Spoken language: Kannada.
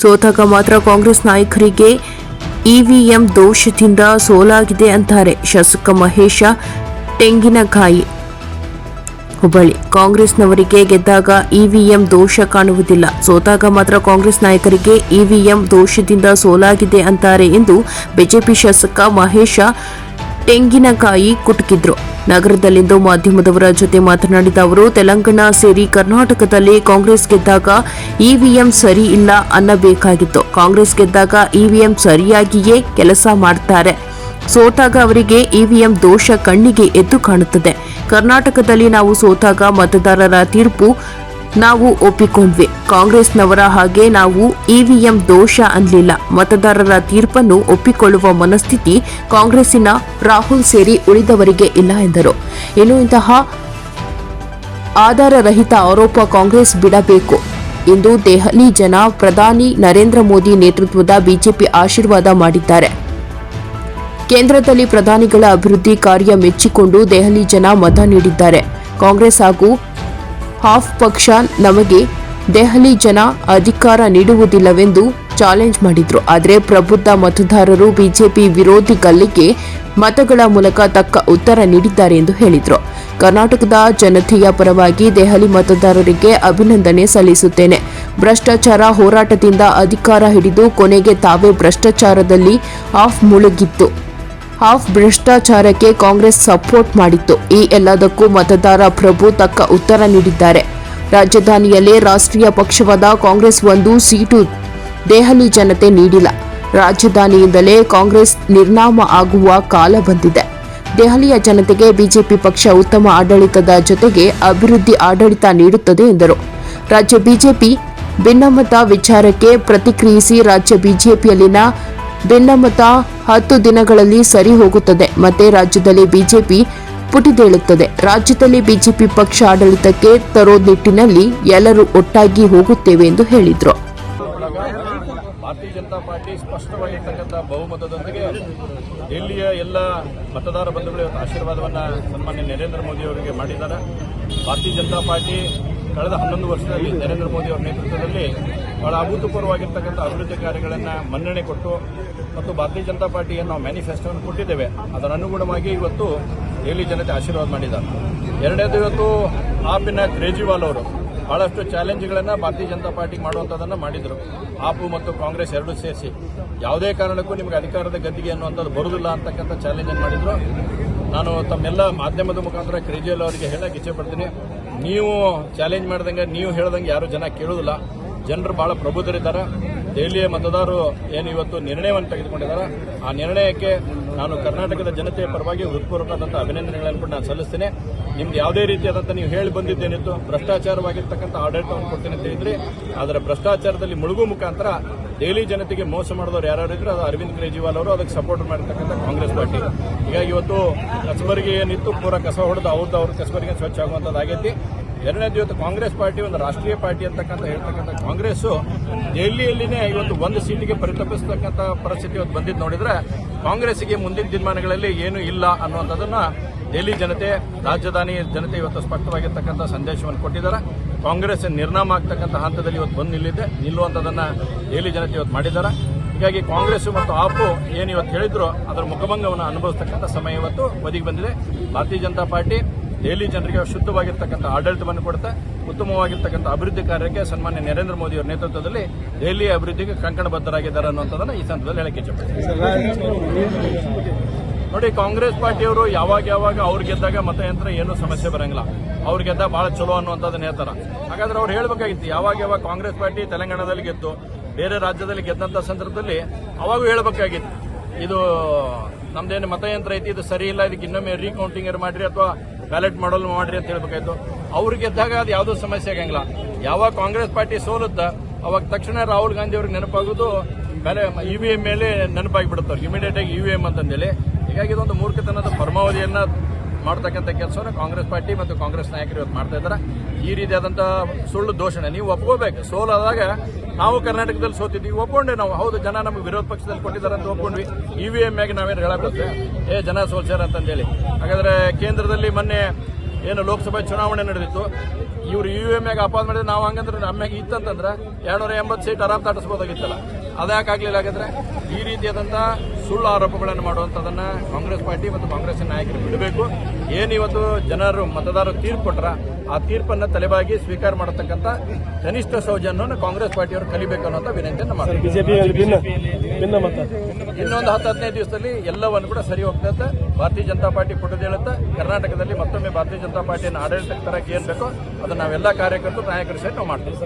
ಸೋತಾಗ ಮಾತ್ರ ಕಾಂಗ್ರೆಸ್ ನಾಯಕರಿಗೆ ಇವಿಎಂ ದೋಷದಿಂದ ಸೋಲಾಗಿದೆ ಅಂತಾರೆ ಶಾಸಕ ಮಹೇಶ ತೆಂಗಿನಕಾಯಿ. ಹುಬ್ಬಳ್ಳಿ. ಕಾಂಗ್ರೆಸ್ನವರಿಗೆ ಗೆದ್ದಾಗ ಇವಿಎಂ ದೋಷ ಕಾಣುವುದಿಲ್ಲ. ಸೋತಾಗ ಮಾತ್ರ ಕಾಂಗ್ರೆಸ್ ನಾಯಕರಿಗೆ ಇವಿಎಂ ದೋಷದಿಂದ ಸೋಲಾಗಿದೆ ಅಂತಾರೆ ಎಂದು ಬಿಜೆಪಿ ಶಾಸಕ ಮಹೇಶ ತೆಂಗಿನಕಾಯಿ ಕುಟುಕಿದ್ರು. ನಗರದಲ್ಲಿಂದು ಮಾಧ್ಯಮದವರ ಜೊತೆ ಮಾತನಾಡಿದ ಅವರು, ತೆಲಂಗಾಣ ಸೇರಿ ಕರ್ನಾಟಕದಲ್ಲಿ ಕಾಂಗ್ರೆಸ್ ಗೆದ್ದಾಗ ಇವಿಎಂ ಸರಿ ಇಲ್ಲ ಅನ್ನಬೇಕಾಗಿತ್ತು. ಕಾಂಗ್ರೆಸ್ ಗೆದ್ದಾಗ ಇವಿಎಂ ಸರಿಯಾಗಿಯೇ ಕೆಲಸ ಮಾಡ್ತಾರೆ. ಸೋತಾಗ ಅವರಿಗೆ ಇವಿಎಂ ದೋಷ ಕಣ್ಣಿಗೆ ಎದ್ದು ಕಾಣುತ್ತದೆ. ಕರ್ನಾಟಕದಲ್ಲಿ ನಾವು ಸೋತಾಗ ಮತದಾರರ ತೀರ್ಪು ನಾವು ಒಪ್ಪಿಕೊಂಡ್ವಿ. ಕಾಂಗ್ರೆಸ್ನವರ ಹಾಗೆ ನಾವು ಇವಿಎಂ ದೋಷ ಅನ್ಲಿಲ್ಲ. ಮತದಾರರ ತೀರ್ಪನ್ನು ಒಪ್ಪಿಕೊಳ್ಳುವ ಮನಸ್ಥಿತಿ ಕಾಂಗ್ರೆಸ್ಸಿನ ರಾಹುಲ್ ಸೇರಿ ಉಳಿದವರಿಗೆ ಇಲ್ಲ ಎಂದರು. ಇನ್ನು ಇಂತಹ ಆಧಾರರಹಿತ ಆರೋಪ ಕಾಂಗ್ರೆಸ್ ಬಿಡಬೇಕು ಎಂದು ದೆಹಲಿ ಜನ ಪ್ರಧಾನಿ ನರೇಂದ್ರ ಮೋದಿ ನೇತೃತ್ವದ ಬಿಜೆಪಿ ಆಶೀರ್ವಾದ ಮಾಡಿದ್ದಾರೆ. ಕೇಂದ್ರದಲ್ಲಿ ಪ್ರಧಾನಿಗಳ ಅಭಿವೃದ್ಧಿ ಕಾರ್ಯ ಮೆಚ್ಚಿಕೊಂಡು ದೆಹಲಿ ಜನ ಮತ ನೀಡಿದ್ದಾರೆ. ಕಾಂಗ್ರೆಸ್ ಹಾಗೂ ಹಾಫ್ ಪಕ್ಷ ನಮಗೆ ದೆಹಲಿ ಜನ ಅಧಿಕಾರ ನೀಡುವುದಿಲ್ಲವೆಂದು ಚಾಲೆಂಜ್ ಮಾಡಿದ್ರು. ಆದರೆ ಪ್ರಬುದ್ಧ ಮತದಾರರು ಬಿಜೆಪಿ ವಿರೋಧಿ ಗಲ್ಲಿಗೆ ಮತಗಳ ಮೂಲಕ ತಕ್ಕ ಉತ್ತರ ನೀಡಿದ್ದಾರೆ ಎಂದು ಹೇಳಿದರು. ಕರ್ನಾಟಕದ ಜನತೆಯ ಪರವಾಗಿ ದೆಹಲಿ ಮತದಾರರಿಗೆ ಅಭಿನಂದನೆ ಸಲ್ಲಿಸುತ್ತೇನೆ. ಭ್ರಷ್ಟಾಚಾರ ಹೋರಾಟದಿಂದ ಅಧಿಕಾರ ಹಿಡಿದು ಕೊನೆಗೆ ತಾವೇ ಭ್ರಷ್ಟಾಚಾರದಲ್ಲಿ ಆಫ್ ಮುಳುಗಿತ್ತು. ಹಾಫ್ ಭ್ರಷ್ಟಾಚಾರಕ್ಕೆ ಕಾಂಗ್ರೆಸ್ ಸಪೋರ್ಟ್ ಮಾಡಿತ್ತು. ಈ ಎಲ್ಲದಕ್ಕೂ ಮತದಾರ ಪ್ರಭು ತಕ್ಕ ಉತ್ತರ ನೀಡಿದ್ದಾರೆ. ರಾಜಧಾನಿಯಲ್ಲೇ ರಾಷ್ಟ್ರೀಯ ಪಕ್ಷವಾದ ಕಾಂಗ್ರೆಸ್ ಒಂದು ಸೀಟು ದೆಹಲಿ ಜನತೆ ನೀಡಿಲ್ಲ. ರಾಜಧಾನಿಯಿಂದಲೇ ಕಾಂಗ್ರೆಸ್ ನಿರ್ನಾಮ ಆಗುವ ಕಾಲ ಬಂದಿದೆ. ದೆಹಲಿಯ ಜನತೆಗೆ ಬಿಜೆಪಿ ಪಕ್ಷ ಉತ್ತಮ ಆಡಳಿತದ ಜೊತೆಗೆ ಅಭಿವೃದ್ಧಿ ಆಡಳಿತ ನೀಡುತ್ತದೆ ಎಂದರು. ರಾಜ್ಯ ಬಿಜೆಪಿ ಭಿನ್ನಮತ ವಿಚಾರಕ್ಕೆ ಪ್ರತಿಕ್ರಿಯಿಸಿ ರಾಜ್ಯ ಬಿಜೆಪಿಯಲ್ಲಿನ ಭಿನ್ನಮತ ಹತ್ತು ದಿನಗಳಲ್ಲಿ ಸರಿ ಹೋಗುತ್ತದೆ. ಮತ್ತೆ ರಾಜ್ಯದಲ್ಲಿ ಬಿಜೆಪಿ ಪುಟಿದೇಳುತ್ತದೆ. ರಾಜ್ಯದಲ್ಲಿ ಬಿಜೆಪಿ ಪಕ್ಷ ಆಡಳಿತಕ್ಕೆ ತರೋ ನಿಟ್ಟಿನಲ್ಲಿ ಎಲ್ಲರೂ ಒಟ್ಟಾಗಿ ಹೋಗುತ್ತೇವೆ ಎಂದು ಹೇಳಿದರು. ಭಾರತೀಯ ಜನತಾ ಪಾರ್ಟಿ ಸ್ಪಷ್ಟವಾಗಿರ್ತಕ್ಕಂಥ ಬಹುಮತದೊಂದಿಗೆ ಡೆಲ್ಲಿಯ ಎಲ್ಲ ಮತದಾರ ಬಂಧುಗಳು ಆಶೀರ್ವಾದವನ್ನು ಸನ್ಮಾನ್ಯ ನರೇಂದ್ರ ಮೋದಿ ಅವರಿಗೆ ಮಾಡಿದ್ದಾರೆ. ಭಾರತೀಯ ಜನತಾ ಪಾರ್ಟಿ ಕಳೆದ ಹನ್ನೊಂದು ವರ್ಷದಲ್ಲಿ ನರೇಂದ್ರ ಮೋದಿ ಅವರ ನೇತೃತ್ವದಲ್ಲಿ ಬಹಳ ಅಭೂತಪೂರ್ವವಾಗಿರ್ತಕ್ಕಂಥ ಅಭಿವೃದ್ಧಿ ಕಾರ್ಯಗಳನ್ನು ಮನ್ನಣೆ ಕೊಟ್ಟು ಮತ್ತು ಭಾರತೀಯ ಜನತಾ ಪಾರ್ಟಿಯ ನಾವು ಮ್ಯಾನಿಫೆಸ್ಟೋವನ್ನು ಕೊಟ್ಟಿದ್ದೇವೆ. ಅದರ ಅನುಗುಣವಾಗಿ ಇವತ್ತು ದೆಹಲಿ ಜನತೆ ಆಶೀರ್ವಾದ ಮಾಡಿದ್ದಾರೆ. ಎರಡನೇದು ಇವತ್ತು ಆಪಿನ ಕೇಜ್ರಿವಾಲ್ ಅವರು ಬಹಳಷ್ಟು ಚಾಲೆಂಜ್ಗಳನ್ನು ಭಾರತೀಯ ಜನತಾ ಪಾರ್ಟಿಗೆ ಮಾಡುವಂಥದ್ದನ್ನು ಮಾಡಿದರು. ಆಪು ಮತ್ತು ಕಾಂಗ್ರೆಸ್ ಎರಡೂ ಸೇರಿಸಿ. ಯಾವುದೇ ಕಾರಣಕ್ಕೂ ನಿಮಗೆ ಅಧಿಕಾರದ ಗದ್ದಿಗೆ ಅನ್ನುವಂಥದ್ದು ಬರುವುದಿಲ್ಲ ಅಂತಕ್ಕಂಥ ಚಾಲೆಂಜನ್ನು ಮಾಡಿದರು. ಮಾಡಿದ್ರು ನಾನು ತಮ್ಮೆಲ್ಲ ಮಾಧ್ಯಮದ ಮುಖಾಂತರ ಕೇಜ್ರಿವಾಲ್ ಅವರಿಗೆ ಹೇಳಕ್ಕೆ ಇಚ್ಛೆ ಪಡ್ತೀನಿ. ನೀವು ಚಾಲೆಂಜ್ ಮಾಡ್ದಂಗೆ, ನೀವು ಹೇಳ್ದಂಗೆ ಯಾರು ಜನ ಕೇಳೋದಿಲ್ಲ. ಜನರು ಬಹಳ ಪ್ರಬುದ್ಧರಿದ್ದಾರೆ. ದೆಹಲಿಯ ಮತದಾರರು ಏನು ಇವತ್ತು ನಿರ್ಣಯವನ್ನು ತೆಗೆದುಕೊಂಡಿದ್ದಾರೆ. ಆ ನಿರ್ಣಯಕ್ಕೆ ನಾನು ಕರ್ನಾಟಕದ ಜನತೆಯ ಪರವಾಗಿ ಹೃತ್ಪೂರ್ವಕವಾದಂಥ ಅಭಿನಂದನೆಗಳನ್ನು ಕೂಡ ನಾನು ಸಲ್ಲಿಸ್ತೇನೆ. ನಿಮ್ದು ಯಾವುದೇ ರೀತಿಯಾದಂಥ ನೀವು ಹೇಳಿ ಬಂದಿದ್ದೇನಿತ್ತು, ಭ್ರಷ್ಟಾಚಾರವಾಗಿರ್ತಕ್ಕಂಥ ಆಡಳಿತವನ್ನು ಕೊಡ್ತೇನೆ ಅಂತ ಹೇಳಿದ್ರಿ. ಆದರೆ ಭ್ರಷ್ಟಾಚಾರದಲ್ಲಿ ಮುಳುಗು ಮುಖಾಂತರ ದೆಹಲಿ ಜನತೆಗೆ ಮೋಸ ಮಾಡಿದವರು ಯಾರು ಇದ್ರು, ಅದು ಅರವಿಂದ್ ಕೇಜ್ರಿವಾಲ್ ಅವರು ಅದಕ್ಕೆ ಸಪೋರ್ಟ್ ಮಾಡಿರ್ತಕ್ಕಂಥ ಕಾಂಗ್ರೆಸ್ ಪಾರ್ಟಿ. ಹೀಗಾಗಿ ಇವತ್ತು ಕಸಬರಿಗೆ ಏನಿತ್ತು, ಪೂರ ಕಸ ಹೊಡೆದು ಅವ್ರದ್ದು ಅವ್ರ ಕಸಬರಿಗೆ ಸ್ವಚ್ಛ ಆಗುವಂಥದ್ದು ಆಗೈತಿ ಎರಡನೇದು ಇವತ್ತು ಕಾಂಗ್ರೆಸ್ ಪಾರ್ಟಿ, ಒಂದು ರಾಷ್ಟ್ರೀಯ ಪಾರ್ಟಿ ಅಂತಕ್ಕಂಥ ಹೇಳ್ತಕ್ಕಂಥ ಕಾಂಗ್ರೆಸ್ ದೆಹಲಿಯಲ್ಲಿನೇ ಇವತ್ತು ಒಂದು ಸೀಟಿಗೆ ಪರಿತಪಿಸ್ತಕ್ಕಂಥ ಪರಿಸ್ಥಿತಿ ಇವತ್ತು ಬಂದಿದ್ದು ನೋಡಿದ್ರೆ ಕಾಂಗ್ರೆಸ್ಗೆ ಮುಂದಿನ ದಿನಮಾನಗಳಲ್ಲಿ ಏನೂ ಇಲ್ಲ ಅನ್ನುವಂಥದ್ದನ್ನು ದೆಹಲಿ ಜನತೆ, ರಾಜಧಾನಿ ಜನತೆ ಇವತ್ತು ಸ್ಪಷ್ಟವಾಗಿರ್ತಕ್ಕಂಥ ಸಂದೇಶವನ್ನು ಕೊಟ್ಟಿದ್ದಾರೆ. ಕಾಂಗ್ರೆಸ್ ನಿರ್ನಾಮ ಆಗ್ತಕ್ಕಂಥ ಹಂತದಲ್ಲಿ ಇವತ್ತು ಬಂದು ನಿಲ್ಲಿದೆ. ನಿಲ್ಲುವಂಥದ್ದನ್ನು ದೆಹಲಿ ಜನತೆ ಇವತ್ತು ಮಾಡಿದ್ದಾರೆ. ಹೀಗಾಗಿ ಕಾಂಗ್ರೆಸ್ ಮತ್ತು ಆಪು ಏನು ಇವತ್ತು ಹೇಳಿದ್ರು, ಅದರ ಮುಖಭಂಗವನ್ನು ಅನುಭವಿಸ್ತಕ್ಕಂಥ ಸಮಯ ಇವತ್ತು ಬದಿಗೆ ಬಂದಿದೆ. ಭಾರತೀಯ ಜನತಾ ಪಾರ್ಟಿ ದೆಹಲಿ ಜನರಿಗೆ ಶುದ್ಧವಾಗಿರ್ತಕ್ಕಂಥ ಆಡಳಿತವನ್ನು ಕೊಡುತ್ತೆ, ಉತ್ತಮವಾಗಿರ್ತಕ್ಕಂಥ ಅಭಿವೃದ್ಧಿ ಕಾರ್ಯಕ್ಕೆ ಸನ್ಮಾನ್ಯ ನರೇಂದ್ರ ಮೋದಿ ಅವರ ನೇತೃತ್ವದಲ್ಲಿ ದೆಹಲಿಯ ಅಭಿವೃದ್ಧಿಗೆ ಕಂಕಣಬದ್ಧರಾಗಿದ್ದಾರೆ ಅನ್ನುವಂಥದ್ದನ್ನು ಈ ಸಂದರ್ಭದಲ್ಲಿ ಹೇಳಕ್ಕೆ ನೋಡಿ, ಕಾಂಗ್ರೆಸ್ ಪಾರ್ಟಿಯವರು ಯಾವಾಗ ಯಾವಾಗ ಅವ್ರು ಗೆದ್ದಾಗ ಮತಯಂತ್ರ ಏನು ಸಮಸ್ಯೆ ಬರಂಗಿಲ್ಲ. ಅವ್ರು ಗೆದ್ದ ಬಹಳ ಚಲೋ ಅನ್ನುವಂಥದ್ದನ್ನ ನೇತಾರ ಹಾಗಾದ್ರೆ ಅವ್ರು ಹೇಳ್ಬೇಕಾಗಿತ್ತು, ಯಾವಾಗ ಯಾವಾಗ ಕಾಂಗ್ರೆಸ್ ಪಾರ್ಟಿ ತೆಲಂಗಾಣದಲ್ಲಿ ಗೆದ್ದು, ಬೇರೆ ರಾಜ್ಯದಲ್ಲಿ ಗೆದ್ದಂತ ಸಂದರ್ಭದಲ್ಲಿ ಅವಾಗೂ ಹೇಳ್ಬೇಕಾಗಿತ್ತು. ಇದು ನಮ್ದೇನು ಮತಯಂತ್ರ ಐತಿ, ಇದು ಸರಿ ಇಲ್ಲ, ಇದಕ್ಕೆ ಇನ್ನೊಮ್ಮೆ ರೀಕೌಂಟಿಂಗ್ ಮಾಡ್ರಿ ಅಥವಾ ಬ್ಯಾಲೆಟ್ ಮಾಡಲ್ ಮಾಡ್ರಿ ಅಂತ ಹೇಳ್ಬೇಕಾಯ್ತು. ಅವ್ರಿಗೆ ಇದ್ದಾಗ ಅದು ಯಾವುದೂ ಸಮಸ್ಯೆ ಆಗಂಗಿಲ್ಲ. ಯಾವಾಗ ಕಾಂಗ್ರೆಸ್ ಪಾರ್ಟಿ ಸೋಲುತ್ತ, ಅವಾಗ ತಕ್ಷಣ ರಾಹುಲ್ ಗಾಂಧಿ ಅವ್ರಿಗೆ ನೆನಪಾಗೋದು ಬೇರೆ ಇ ವಿ ಎಂ ಮೇಲೆ ನೆನಪಾಗಿ ಬಿಡುತ್ತೆ ಇಮಿಡಿಯೇಟ್ ಆಗಿ ಇ ವಿ ಎಂ ಅಂತಂದೇಳಿ. ಹೀಗಾಗಿ ಇದೊಂದು ಮೂರ್ಖತನದ ಪರಮಾವಧಿಯನ್ನ ಮಾಡ್ತಕ್ಕಂಥ ಕೆಲಸವನ್ನು ಕಾಂಗ್ರೆಸ್ ಪಾರ್ಟಿ ಮತ್ತು ಕಾಂಗ್ರೆಸ್ ನಾಯಕರು ಇವತ್ತು ಮಾಡ್ತಾ ಇದ್ದಾರೆ. ಈ ರೀತಿಯಾದಂಥ ಸುಳ್ಳು ದೋಷಣೆ, ನೀವು ಒಪ್ಕೋಬೇಕು. ಸೋಲಾದಾಗ ನಾವು ಕರ್ನಾಟಕದಲ್ಲಿ ಸೋತಿದ್ವಿ ಒಪ್ಕೊಂಡೆ ನಾವು. ಹೌದು, ಜನ ನಮಗೆ ವಿರೋಧ ಪಕ್ಷದಲ್ಲಿ ಕೊಟ್ಟಿದ್ದಾರೆ ಅಂತ ಒಪ್ಕೊಂಡ್ವಿ. ಇ ವಿ ಎಂ ಆಗಿ ನಾವೇನು ಹೇಳಕ್ಕೆ ಏ, ಜನ ಸೋಲ್ಸ್ಯಾರ ಅಂತಂದೇಳಿ. ಹಾಗಾದ್ರೆ ಕೇಂದ್ರದಲ್ಲಿ ಮೊನ್ನೆ ಏನು ಲೋಕಸಭಾ ಚುನಾವಣೆ ನಡೆದಿತ್ತು. ಇವ್ರು ಯು ಎಂ ಆಗಿ ಅಪಾಸ್ ಮಾಡಿದ್ರೆ ನಾವು ಹಂಗಂದ್ರೆ ನಮ್ಮ ಇತ್ತಂತಂದ್ರೆ, ಎರಡ್ನೂರ ಎಂಬತ್ತು ಸೀಟ್ ಆರಾಮ್ ದಾಟಿಸ್ಬೋದಾಗಿತ್ತಲ್ಲ ಅದ್ಯಾಕಾಗ್ಲಿಲ್ಲ ಹಾಗಾದ್ರೆ? ಈ ರೀತಿಯಾದಂಥ ಸುಳ್ಳು ಆರೋಪಗಳನ್ನು ಮಾಡುವಂಥದ್ದನ್ನ ಕಾಂಗ್ರೆಸ್ ಪಾರ್ಟಿ ಮತ್ತು ಕಾಂಗ್ರೆಸ್ ನಾಯಕರು ಬಿಡಬೇಕು. ಏನಿವತ್ತು ಜನರು ಮತದಾರರು ತೀರ್ಪು ಕೊಟ್ರ ಆ ತೀರ್ಪನ್ನು ತಲೆಬಾಗಿ ಸ್ವೀಕಾರ ಮಾಡತಕ್ಕಂಥ ಕನಿಷ್ಠ ಸೌಜನ್ಯವನ್ನು ಕಾಂಗ್ರೆಸ್ ಪಾರ್ಟಿಯವರು ಕಲಿಬೇಕು ಅನ್ನೋಂಥ ವಿನಂತಿಯನ್ನು ಮಾಡ್ತಾರೆ ಇನ್ನೊಂದು ಹತ್ತು ಹದಿನೈದು ದಿವಸದಲ್ಲಿ ಎಲ್ಲವನ್ನು ಕೂಡ ಸರಿ ಹೋಗ್ತದೆ. ಭಾರತೀಯ ಜನತಾ ಪಾರ್ಟಿ ಪುಟದ ಹೇಳುತ್ತೆ ಕರ್ನಾಟಕದಲ್ಲಿ ಮತ್ತೊಮ್ಮೆ ಭಾರತೀಯ ಜನತಾ ಪಾರ್ಟಿಯನ್ನು ಆಡಳಿತಕ್ಕೆ ತರಕ್ಕೆ ಏನ್ ಬೇಕೋ ಅದನ್ನ ನಾವೆಲ್ಲ ಕಾರ್ಯಕರ್ತರು ನಾಯಕರು ಸೇರಿ ನಾವು ಮಾಡ್ತೀವಿ.